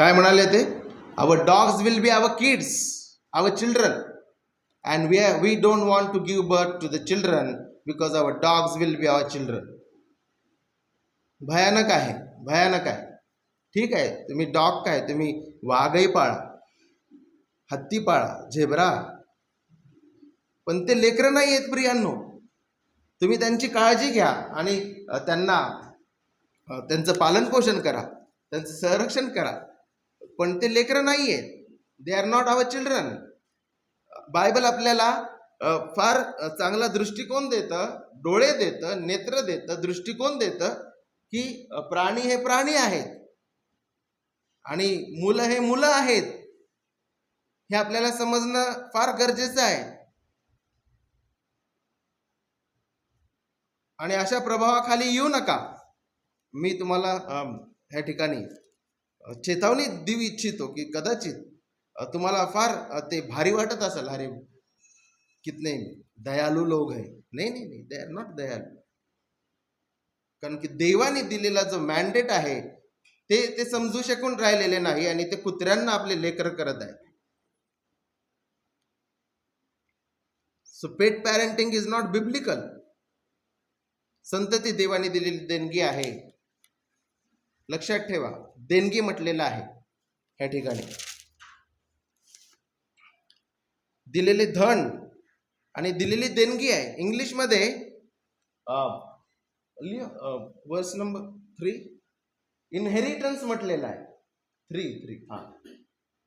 काय म्हणाले ते? Our dogs will be our kids our children and we we don't want to give birth to the children because our dogs will be our children भयानक आहे भयानक आहे. ठीक आहे तुम्ही डॉग काय तुम्ही वाघही पाळा हत्ती पाळा झेब्रा. पण ते लेकरं नाही आहेत प्रियांनो. तुम्ही त्यांची काळजी घ्या आणि त्यांना त्यांचं पालनपोषण करा त्यांचं संरक्षण करा. पण ते लेकरं नाही आहेत they are not our children Bible आपल्याला फार चांगला दृष्टिकोन देतं डोळे देतं नेत्र देतं दृष्टिकोन देतं की प्राणी हे प्राणी आहेत. आणि मुलं हे मुलं आहेत. हे आपल्याला समजणं फार गरजेचं आहे. आणि अशा प्रभावाखाली येऊ नका. मी तुम्हाला ह्या ठिकाणी चेतावणी देऊ इच्छितो हो, की कदाचित तुम्हाला फार ते भारी वाटत असेल अरे कितने दयालू लोक आहे नाही नाही नाही दे आर नॉट दयालू. कारण की देवाने दिलेला जो मॅन्डेट आहे ते ते समजू शकून राहिलेले नाही आणि ते कुत्र्यांना आपले लेकर करत आहे. So pet parenting is not biblical संतती देवाने दिलेली देणगी आहे. लक्षात ठेवा. देणगी म्हटलेलं आहे ह्या ठिकाणी. दिलेले धन आणि दिलेली देणगी आहे. इंग्लिशमध्ये वर्स नंबर थ्री इनहेरिटन्स म्हटलेलं आहे. थ्री थ्री हा.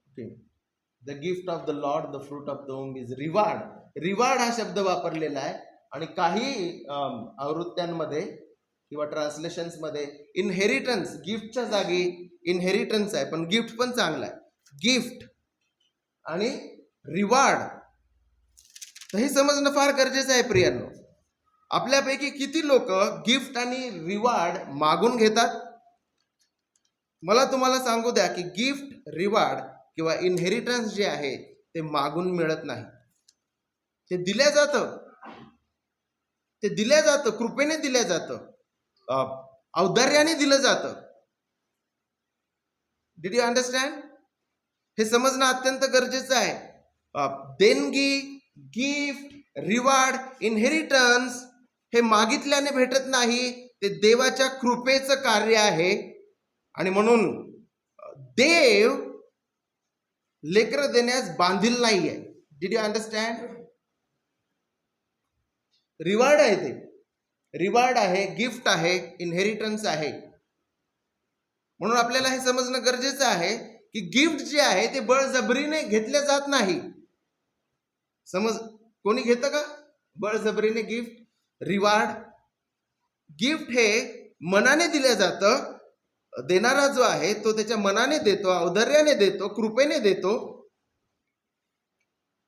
Okay the gift of the Lord the fruit of the home is reward reward हा शब्द वापरलेला आहे. आणि काही आवृत्त्यांमध्ये किंवा ट्रान्सलेशन्समध्ये इनहेरिटन्स गिफ्टच्या जागी इनहेरिटन्स आहे पण गिफ्ट पण चांगला आहे. गिफ्ट आणि रिवार्ड तर हे समजणं फार गरजेचं आहे प्रियांनो. आपल्यापैकी किती लोक गिफ्ट आणि रिवार्ड मागून घेतात? मला तुम्हाला सांगू द्या की गिफ्ट रिवार्ड किंवा इनहेरिटन्स जे आहे ते मागून मिळत नाही. ते दिल्या जातं. ते दिल्या जातं कृपेने दिल्या जातं. औदार्याने दिलं जातं. डिड यू अंडरस्टँड हे समजणं अत्यंत गरजेचं आहे. देणगी गिफ्ट रिवार्ड इनहेरिटन्स हे मागितल्याने भेटत नाही ते देवाच्या कृपेचं कार्य आहे. आणि म्हणून देव लेकर देण्यास बांधील नाही आहे डिड यू अंडरस्टँड रिवार्ड आहे ते. रिवार्ड आहे गिफ्ट आहे इनहेरिटन्स आहे. म्हणून आपल्याला हे समजणं गरजेचं आहे की गिफ्ट जे आहे ते बळजबरीने घेतले जात नाही. समज कोणी घेतं का? बळजबरीने गिफ्ट रिवार्ड. गिफ्ट हे मनाने दिलं जातं देणारा जो आहे तो त्याच्या मनाने देतो औदर्याने देतो कृपेने देतो.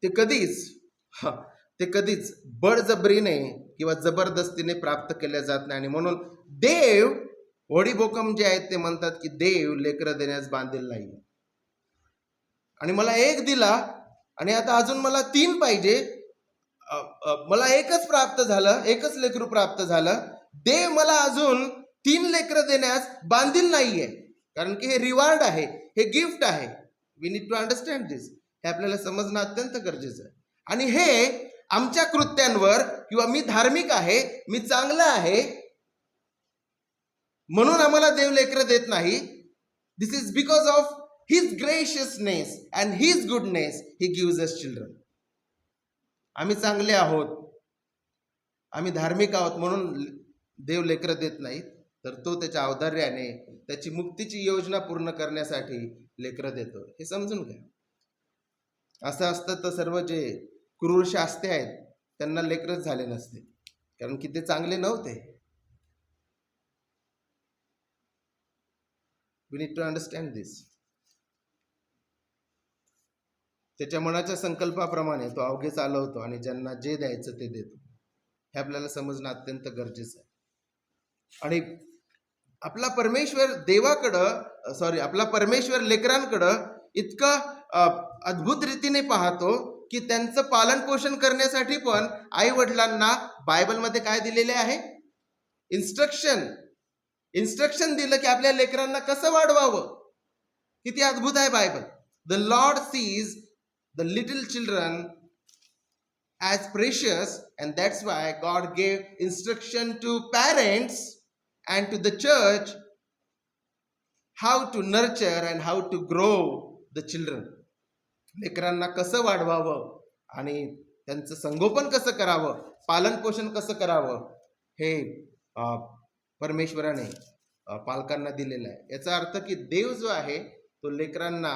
ते कधीच हा, ते कधीच बळजबरीने किंवा जबरदस्तीने प्राप्त केल्या जात नाही. आणि म्हणून देव वडीबोकम जे आहेत ते म्हणतात की देव लेकरं देण्यास बांधील नाही. आणि मला एक दिला आणि आता अजून मला तीन पाहिजे. मला एकच प्राप्त झालं एकच लेकरू प्राप्त झालं. देव मला अजून तीन लेकरं देण्यास बांधील नाहीये. कारण की हे रिवार्ड आहे हे गिफ्ट आहे. We need to understand this हे आपल्याला समजणं अत्यंत गरजेचं आहे. आणि हे आमच्या कृत्यांवर किंवा मी धार्मिक आहे मी चांगलं आहे म्हणून आम्हाला देव लेकरं देत नाही. This is because of his graciousness and his goodness he gives us children आम्ही चांगले आहोत. आम्ही धार्मिक आहोत म्हणून देव लेकरं देत नाहीत. तर तो त्याच्या औदार्याने त्याची मुक्तीची योजना पूर्ण करण्यासाठी लेकरं देतो. हे समजून घ्या. असं असतं तर सर्व जे क्रूर शास्ते आहेत त्यांना लेकरच झाले नसते. कारण की ते चांगले नव्हते. We need to understand this त्याच्या मनाच्या संकल्पाप्रमाणे तो अवघे चालवतो आणि ज्यांना जे द्यायचं ते देतो. हे आपल्याला समजणं अत्यंत गरजेचं आहे. आणि आपला परमेश्वर देवाकडं सॉरी आपला परमेश्वर लेकरांकडं इतकं अद्भुत रीतीने पाहतो की त्यांचं पालन पोषण करण्यासाठी पण आई वडिलांना बायबलमध्ये काय दिलेले आहे? इन्स्ट्रक्शन इन्स्ट्रक्शन दिलं की आपल्या लेकरांना कसं वाढवावं? किती अद्भुत आहे Bible. The Lord sees the little children as precious and that's why God gave instruction to parents and to the church how to nurture and how to grow the children लेकरांना कसं वाढवावं आणि त्यांचं संगोपन कसं करावं? पालन पोषण कसं करावं? हे परमेश्वराने पालकांना दिलेला आहे. याचा अर्थ की देव जो आहे तो लेकरांना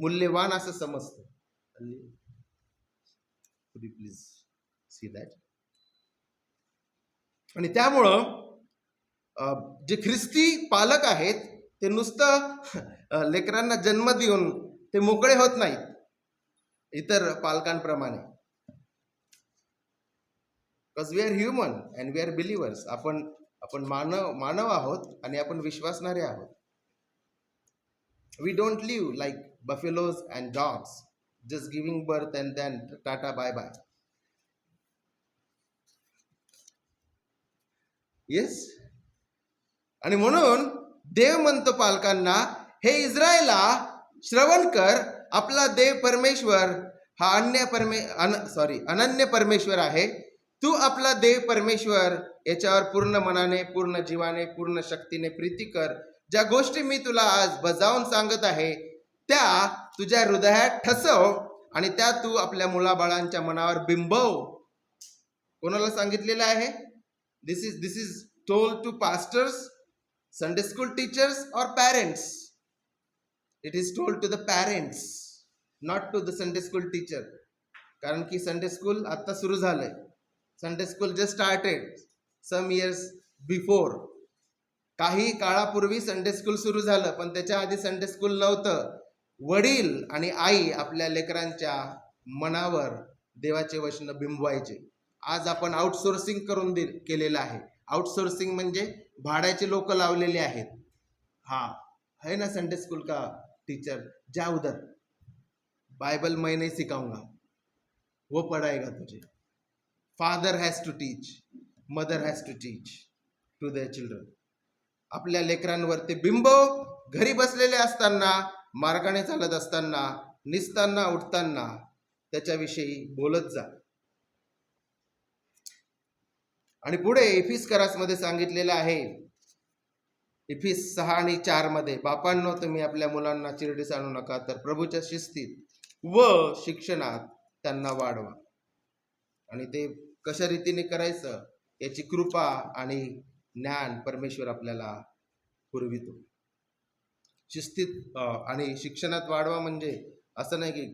मूल्यवान असं समजतो. प्लीज सी दॅट आणि त्यामुळं जे ख्रिस्ती पालक आहेत ते नुसतं लेकरांना जन्म देऊन ते मोकळे होत नाहीत इतर पालकांप्रमाणे. Because we are human and we are believers आपण आपण मानव मानव आहोत आणि आपण विश्वासणारे आहोत. We don't live like buffaloes and dogs just giving birth and then tata bye bye yes आणि म्हणून देव म्हणतो पालकांना हे इस्रायला श्रवण कर आपला देव परमेश्वर हा अन्य परमे अन सॉरी अनन्य परमेश्वर आहे. तू आपला देव परमेश्वर याच्यावर पूर्ण मनाने पूर्ण जीवाने पूर्ण शक्तीने प्रीती कर. ज्या गोष्टी मी तुला आज बजावून सांगत आहे त्या तुझ्या हृदयात ठसव आणि त्या तू आपल्या मुलाबाळांच्या मनावर बिंबव. कोणाला सांगितलेलं आहे? This is this is told to pastors Sunday school teachers और parents it is told to the parents not to the Sunday school teacher कारण की संडे स्कूल आत्ता सुरू झालंय. Sunday school just started some years before काही काळापूर्वी Sunday school सुरू झालं पण त्याच्या आधी संडे स्कूल नव्हतं. वडील आणि आई आपल्या लेकरांच्या मनावर देवाचे वचन बिंबवायचे. आज आपण आउटसोर्सिंग करून दे केलेलं आहे. आउटसोर्सिंग म्हणजे भाड्याचे लोक लावलेले आहेत. हा है ना संडे स्कूल का टीचर जा उधर बाइबल मैं नहीं सिखाऊंगा वो पढ़ाएगा तुझे? Father has to teach mother has to teach to the children आपल्या लेकरांवर ते बिंब घरी बसलेले असताना मार्गाने चालत असताना निसताना उठताना त्याच्याविषयी बोलत जा. आणि पुढे इफिसमध्ये सांगितलेलं आहे इफिस सहा आणि चारमध्ये बापांनो तुम्ही आपल्या मुलांना चिरडीस आणू नका तर प्रभूच्या शिस्तीत व शिक्षणात त्यांना वाढवा. आणि ते कशा रीतीने करायचं? याची कृपा आणि ज्ञान परमेश्वर आपल्याला पुरवितो. शिस्तीत आणि शिक्षणात वाढवा म्हणजे असं नाही की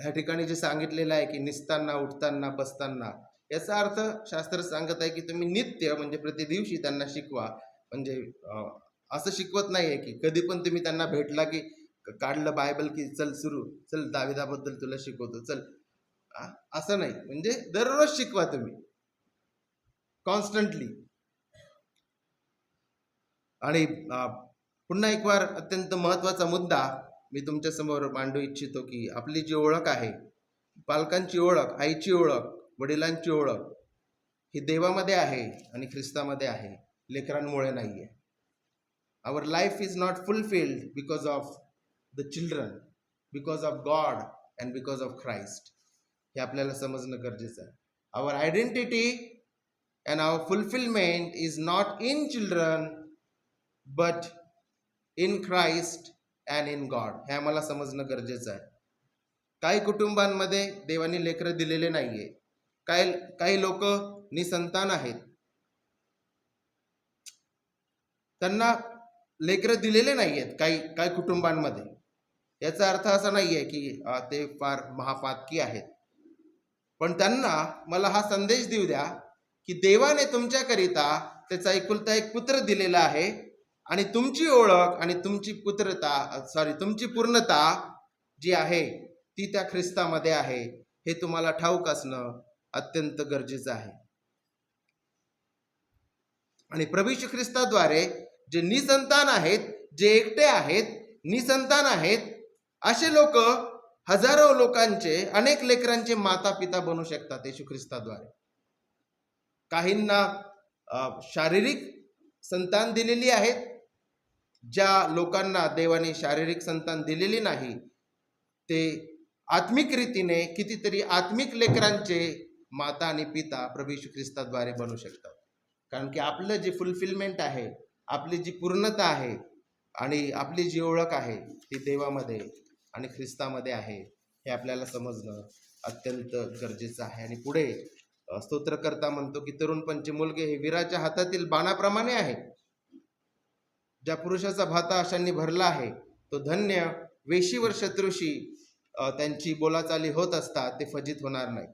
ह्या ठिकाणी जे सांगितलेलं आहे की निसताना उठताना बसताना याचा अर्थ शास्त्र सांगत आहे की तुम्ही नित्य म्हणजे प्रतिदिवशी त्यांना शिकवा. म्हणजे असं शिकवत नाही आहे की कधी पण तुम्ही त्यांना भेटला की काढलं बायबल की चल सुरू चल दाविदाबद्दल तुला शिकवतो चल. असं नाही. म्हणजे दररोज शिकवा तुम्ही. कॉन्स्टंटली आणि पुन्हा एक वार अत्यंत महत्त्वाचा मुद्दा मी तुमच्यासमोर मांडू इच्छितो की आपली जी ओळख आहे पालकांची ओळख आईची ओळख वडिलांची ओळख ही देवामध्ये आहे आणि ख्रिस्तामध्ये आहे लेकरांमुळे नाही आहे our life is not fulfilled because of the children because of God and because of Christ हे आपल्याला समजणं गरजेचं आहे. Our identity and our fulfilment is not in children but in Christ and in God हे आम्हाला समजणं गरजेचं आहे. काही कुटुंबांमध्ये देवाने लेकरं दिलेले नाही आहे काही काही लोक निसंतान आहेत. त्यांना लेकरं दिलेले नाही आहेत काही काही कुटुंबांमध्ये. याचा अर्थ असा नाही आहे की ते फार महापातकी आहेत. पण त्यांना मला हा संदेश देऊ द्या की देवाने तुमच्याकरिता त्याचा एकुलता एक पुत्र दिलेला आहे आणि तुमची ओळख आणि तुमची पुत्रता सॉरी तुमची पूर्णता जी आहे ती त्या ख्रिस्तामध्ये आहे. हे तुम्हाला ठाऊक असणं अत्यंत गरजेचं आहे. आणि प्रभू ख्रिस्ताद्वारे जे निसंतान आहेत जे एकटे आहेत निसंतान आहेत असे लोक हजारो लोकांचे अनेक लेकरांचे माता पिता बनू शकतात येशू ख्रिस्ताद्वारे. काहींना शारीरिक संतान दिलेली आहेत ज्या लोकांना देवाने शारीरिक संतान दिलेली नाही ते आत्मिक रीतीने कितीतरी आत्मिक लेकरांचे माता आणि पिता प्रभू ख्रिस्ताद्वारे बनू शकतात. कारण की आपलं जे फुलफिलमेंट आहे आपली जी पूर्णता आहे आणि आपली जी ओळख आहे ती देवामध्ये आणि ख्रिस्तामध्ये आहे हे आपल्याला समजणं अत्यंत गरजेचं आहे. आणि पुढे स्तोत्रकर्ता म्हणतो की तरुणपणचे मुलगे हे वीराच्या हातातील बाणाप्रमाणे आहे ज्या पुरुषाचा भाता अशांनी भरला आहे तो धन्य वेशीवर शत्रुशी त्यांची बोलाचाली होत असतात ते फजित होणार नाही.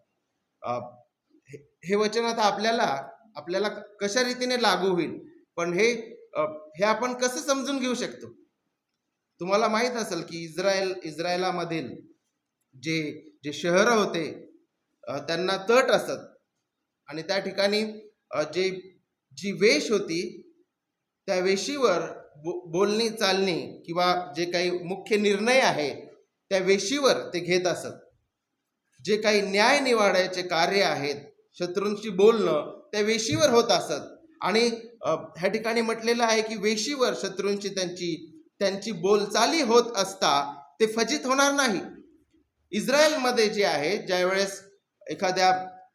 हे- हे वचन आता आपल्याला आपल्याला कशा रीतीने लागू होईल? पण हे हे आपण कसं समजून घेऊ शकतो? तुम्हाला माहीत असेल की इस्रायल इस्रायलामधील जे जे शहरं होते त्यांना तट असत. आणि त्या ठिकाणी जे जी वेश होती त्या वेशीवर बो बोलणी चालणी किंवा जे काही मुख्य निर्णय आहे त्या वेशीवर ते घेत असत. जे काही न्याय निवाडायचे कार्य आहेत शत्रूंशी बोलणं त्या वेशीवर होत असत. आणि ह्या ठिकाणी म्हटलेलं आहे की वेशीवर शत्रूंची त्यांची त्यांची बोलचाली होत असता ते फजित होणार नाही. इस्रायलमध्ये जे आहे ज्यावेळेस एखाद्या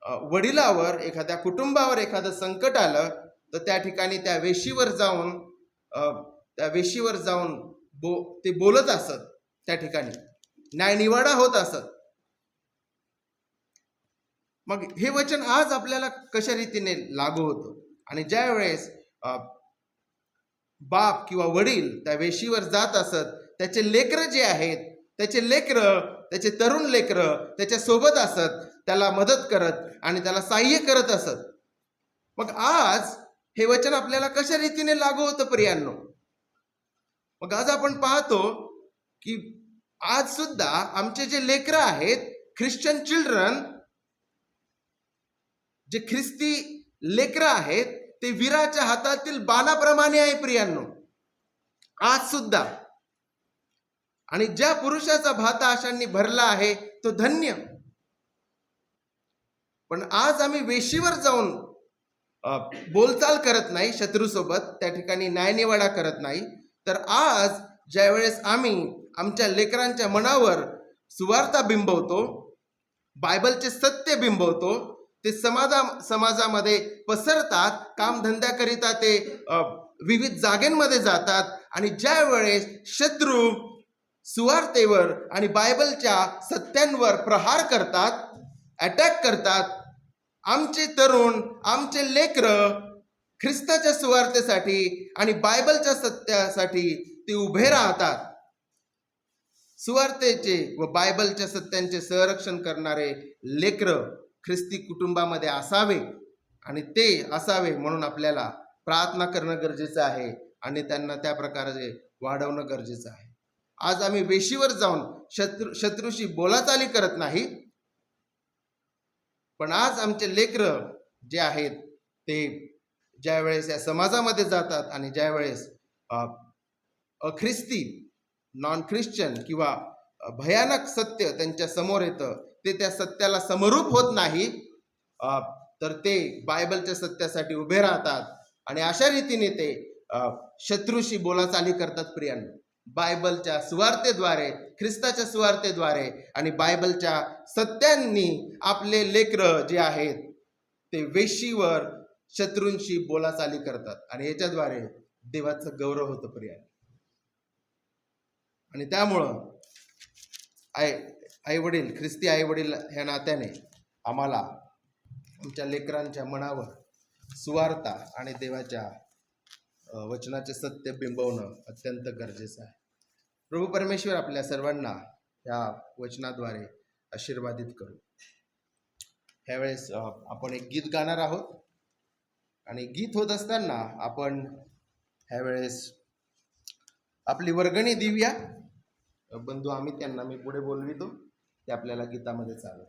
वडिलावर एखाद्या कुटुंबावर एखादं संकट आलं तर त्या ठिकाणी त्या वेशीवर जाऊन त्या वेशीवर जाऊन बो ते बोलत असत त्या ठिकाणी. न्यायनिवाडा होत असत. मग हे वचन आज आपल्याला कशा रीतीने लागू होतं? आणि ज्या वेळेस बाप किंवा वडील त्या वेशीवर जात असत त्याचे लेकरं जे आहेत त्याचे लेकरं त्याचे तरुण लेकरं त्याच्या सोबत असत त्याला मदत करत आणि त्याला साह्य करत असत. मग आज हे वचन आपल्याला कशा रीतीने लागू होतं प्रियांनो? मग आज आपण पाहतो की आज सुद्धा आमचे जे लेकरं आहेत ख्रिश्चन चिल्ड्रन जे ख्रिस्ती लेकरं आहेत ते वीराच्या हातातील बाणाप्रमाणे आहे प्रियांनो. आज सुद्धा. आणि ज्या पुरुषाचा भाता आशांनी भरला आहे तो धन्य. पण आज आम्ही वेशीवर जाऊन बोलचाल करत नाही शत्रूसोबत त्या ठिकाणी न्यायनिवाडा करत नाही. तर आज ज्यावेळेस आम्ही आमच्या लेकरांच्या मनावर सुवार्ता बिंबवतो बायबलचे सत्य बिंबवतो ते समाजा समाजामध्ये पसरतात कामधंद्याकरिता ते विविध जागेंमध्ये जातात आणि ज्या वेळेस शत्रू सुवार्तेवर आणि बायबलच्या सत्यांवर प्रहार करतात अटॅक करतात. आमचे तरुण आमचे लेकरं ख्रिस्ताच्या सुवार्थेसाठी आणि बायबलच्या सत्यासाठी ते उभे राहतात. सुवार्थेचे व बायबलच्या सत्यांचे संरक्षण करणारे लेकर ख्रिस्ती कुटुंबामध्ये असावे आणि ते असावे म्हणून आपल्याला प्रार्थना करणं गरजेचं आहे आणि त्यांना त्या प्रकारे वाढवणं गरजेचं आहे. आज आम्ही वेशीवर जाऊन शत्रू शत्रूशी बोलाचाली करत नाही. पण आज आमचे लेकरं जे आहेत ते ज्या वेळेस या समाजामध्ये जातात आणि ज्या वेळेस अख्रिस्ती नॉन ख्रिश्चन किंवा भयानक सत्य त्यांच्यासमोर येतं ते त्या सत्याला समरूप होत नाही तर ते बायबलच्या सत्यासाठी उभे राहतात. आणि अशा रीतीने ते शत्रूशी बोलाचाली करतात प्रियांना. बायबलच्या सुवार्तेद्वारे ख्रिस्ताच्या सुवार्तेद्वारे आणि बायबलच्या सत्यांनी आपले लेकर जे आहेत ते वेशीवर शत्रूंशी बोलाचाली करतात. आणि याच्याद्वारे देवाचं गौरव होतं पर्याय. आणि त्यामुळं आई आई वडील ख्रिस्ती आई वडील ह्या नात्याने आम्हाला आमच्या लेकरांच्या मनावर सुवार्ता आणि देवाच्या वचनाचे सत्य बिंबवणं अत्यंत गरजेचं आहे. प्रभू परमेश्वर आपल्या सर्वांना या वचनाद्वारे आशीर्वादित करू. ह्यावेळेस आपण एक गीत गाणार आहोत. आणि गीत होत असताना आपण ह्यावेळेस आपली वर्गणी देऊया. बंधू आम्ही त्यांना मी पुढे बोलवितो. ते आपल्याला गीतामध्ये चालू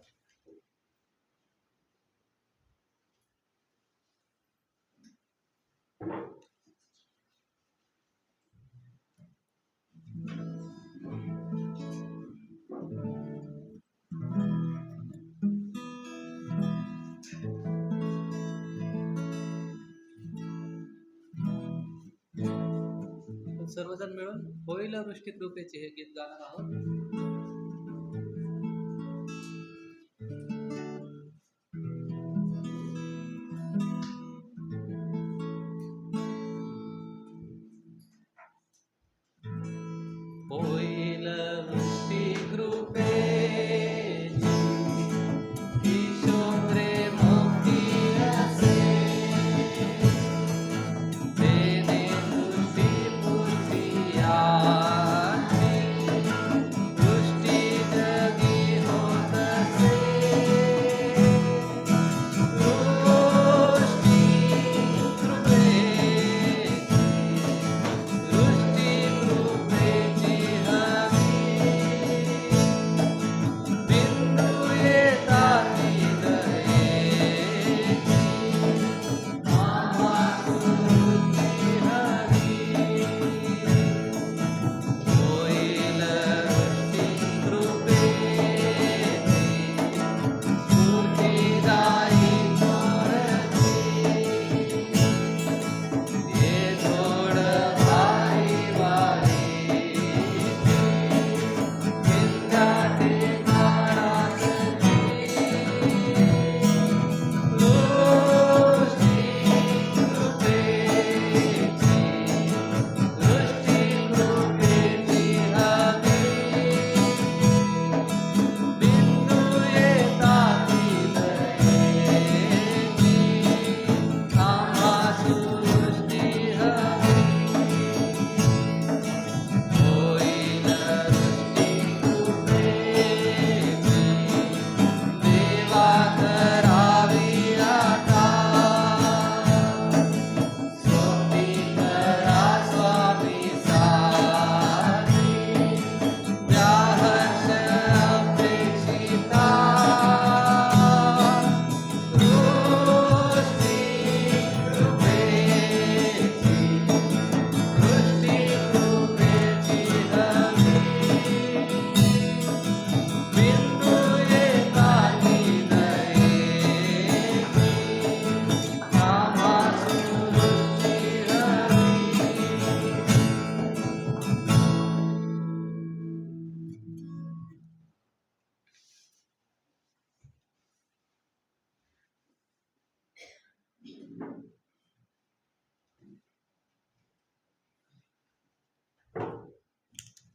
Thank you. सर्वजण मिळून होईल वृष्टी कृपेचे हे गीत गाणार आहोत.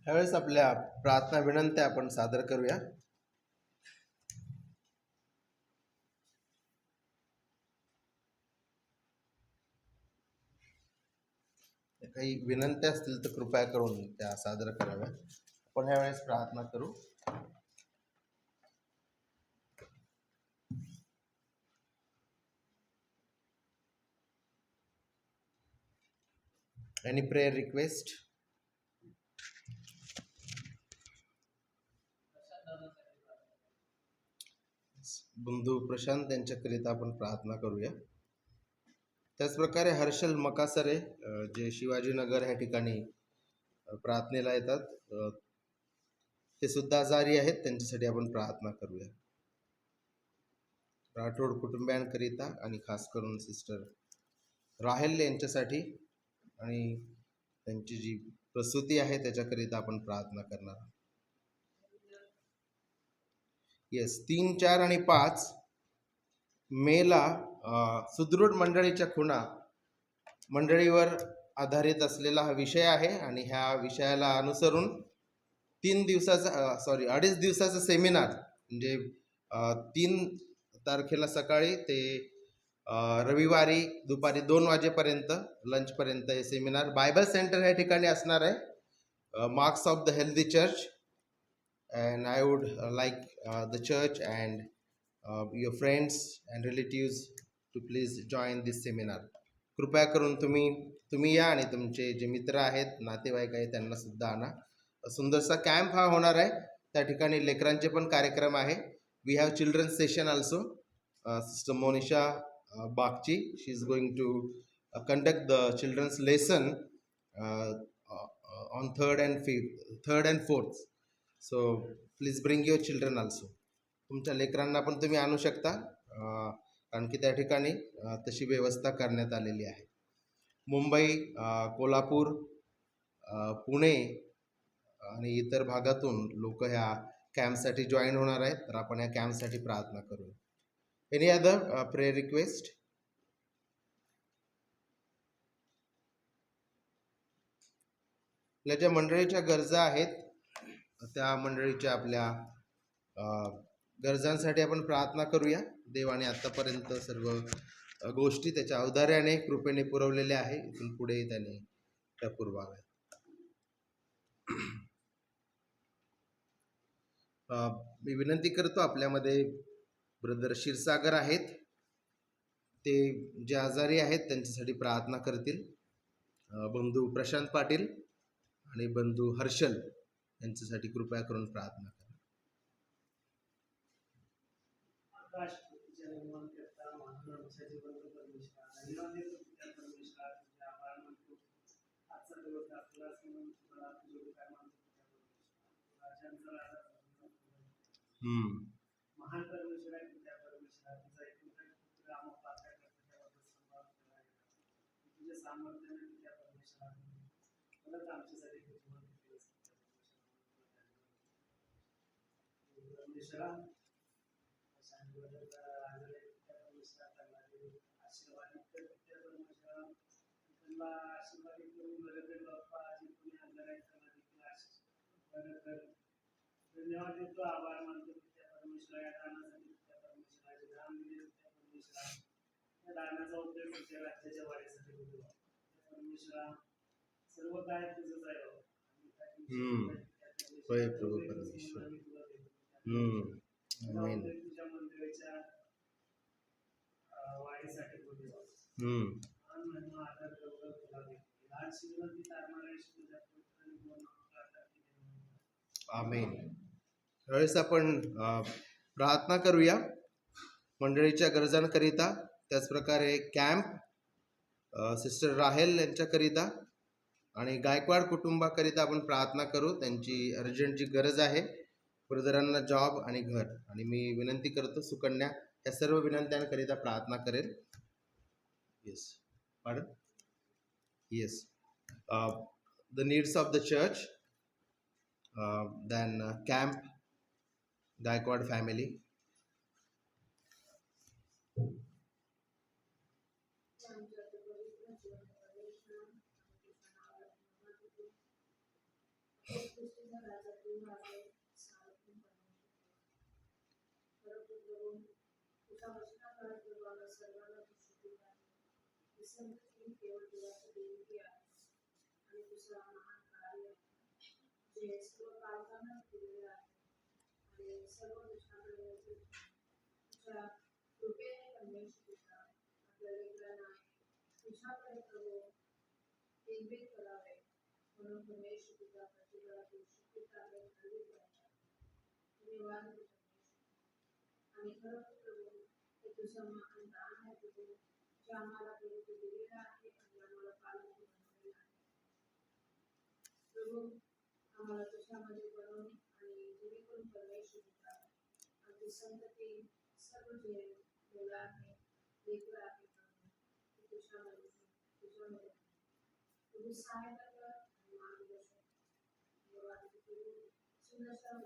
ह्यावेळेस आपल्या प्रार्थना विनंत्या आपण सादर करूया. काही विनंत्या असतील तर कृपया करून त्या सादर कराव्या. आपण ह्यावेळेस प्रार्थना करू. Any प्रेयर रिक्वेस्ट बंधू प्रशांत यांच्याकरिता आपण प्रार्थना करूया. त्याचप्रकारे हर्षल मकासरे जे शिवाजीनगर ह्या ठिकाणी प्रार्थनेला येतात ते सुद्धा आजारी आहेत त्यांच्यासाठी आपण प्रार्थना करूया. राठोड कुटुंबियांकरिता आणि खास करून सिस्टर राहेल यांच्यासाठी आणि त्यांची जी प्रसूती आहे त्याच्याकरिता आपण प्रार्थना करणार येस तीन चार आणि पाच मेला सुदृढ मंडळीच्या खुणा मंडळीवर आधारित असलेला हा विषय आहे आणि ह्या विषयाला अनुसरून तीन दिवसाचा सॉरी अडीच दिवसाचा सेमिनार म्हणजे तीन तारखेला सकाळी ते रविवारी दुपारी दोन वाजेपर्यंत लंचपर्यंत हे सेमिनार बायबल सेंटर या ठिकाणी असणार आहे. Marks of the healthy church and I would like the church and your friends and relatives to please join this seminar कृपया करून तुम्ही तुम्ही या आणि तुमचे जे मित्र आहेत नातेवाईक आहेत त्यांना सुद्धा आणा. सुंदरसा कॅम्प हा होणार आहे. त्या ठिकाणी लेकरांचे पण कार्यक्रम आहे. We have children session also sister Monisha Bagchi she is going to conduct the children's lesson on third and fifth, third and fourth so please bring your children also. तुमच्या लेकरांना पण तुम्ही आणू शकता uh, कारण की त्या ठिकाणी uh, तशी व्यवस्था करण्यात आलेली आहे. मुंबई uh, कोल्हापूर पुणे आणि इतर भागातून लोक ह्या कॅम्पसाठी जॉईन होणार आहेत. तर आपण या कॅम्पसाठी प्रार्थना Any any other prayer request आपल्या ज्या मंडळीच्या गरजा आहेत त्या मंडळीच्या आपल्या गरजांसाठी आपण प्रार्थना करूया. देवाने आतापर्यंत सर्व गोष्टी त्याच्या औदार्याने कृपेने पुरवलेल्या आहे. इथून पुढे त्याने त्या पुरवाव्या मी विनंती करतो आपल्यामध्ये ब्रदर क्षीरसागर आहेत. ते जे आजारी आहेत त्यांच्यासाठी प्रार्थना करतील. बंधू प्रशांत पाटील आणि बंधू हर्षल यांच्यासाठी कृपया करून प्रार्थना करा. हम्म पृथ्वीच्या निर्माण करता मानवाच्या जिवंत परमेश्वर आणि अनेक त्या परमेश्वर तुझ्या आभार मानतो आजचा दिवस आपला म्हणून तुला तुझे काय मानतो त्या परमेश्वर राजांचा राजा परमेश्वर. हम्म. महान परमेश्वर आहे त्या परमेश्वर तुझा एक पुत्र आम्हा पात्र करतो त्याबद्दल संभाळ करायला तुझ्या सामर्थ्याने त्या परमेश्वर परत आमच्यासाठी तू जिवंत केलंस त्या परमेश्वरा धन्यवाद देतो आभार मानतो त्या परमेश्वरा या दानासाठी त्या परमेश्वराचे दान दिले त्या परमेश्वरा या दानाचा उपयोग तुझ्या राज्याच्या वाढीसाठी होतो परमेश्वरा हम्म. होय प्रभू परमेश्वर. हम्म. तुला आमेन. हम्म. आमेन त्यावेळेस आपण प्रार्थना करूया मंडळीच्या गरजांकरिता त्याचप्रकारे कॅम्प सिस्टर राहेल यांच्याकरिता आणि गायकवाड कुटुंबाकरिता आपण प्रार्थना करू त्यांची अर्जंट जी गरज आहे ब्रदरांना जॉब आणि घर. आणि मी विनंती करतो सुकन्या या सर्व विनंत्यांकरिता प्रार्थना करेल. Yes pardon yes the needs of the church then camp Gaikwad family uh, then केवळ देवाची देणगी आहे आणि दुसरा महान कार्य जे सर्व काळजांना दिलेले आहे आणि सर्व दुष्टांकडे तुझ्या कृपेने परमेश्वर तुझा आपल्या लेकरांना तुझ्याकडे प्रभू केंद्रित करावे म्हणून परमेश्वर तुझा प्रतिभा तू शक्ती कार्य घडवी धन्यवाद तुझा प्रभू हे तुझं महान दान आहे प्रभू जे आम्हाला प्रभू तू दिलेलं आहे आणि आम्हाला पालन बनवलेलं आहे प्रभू आम्हाला तुझ्यामध्ये आणि जेणेकरून परमेश्वर तुझा अगदी संतती सर्व जे मुलं आहे लेकरं आहे प्रभू ते तुझ्यामध्ये तुझ्यामध्ये सहायता कर आणि मार्गदर्शन प्रभू सुंदरशा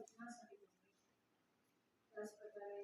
त्याच प्रकारे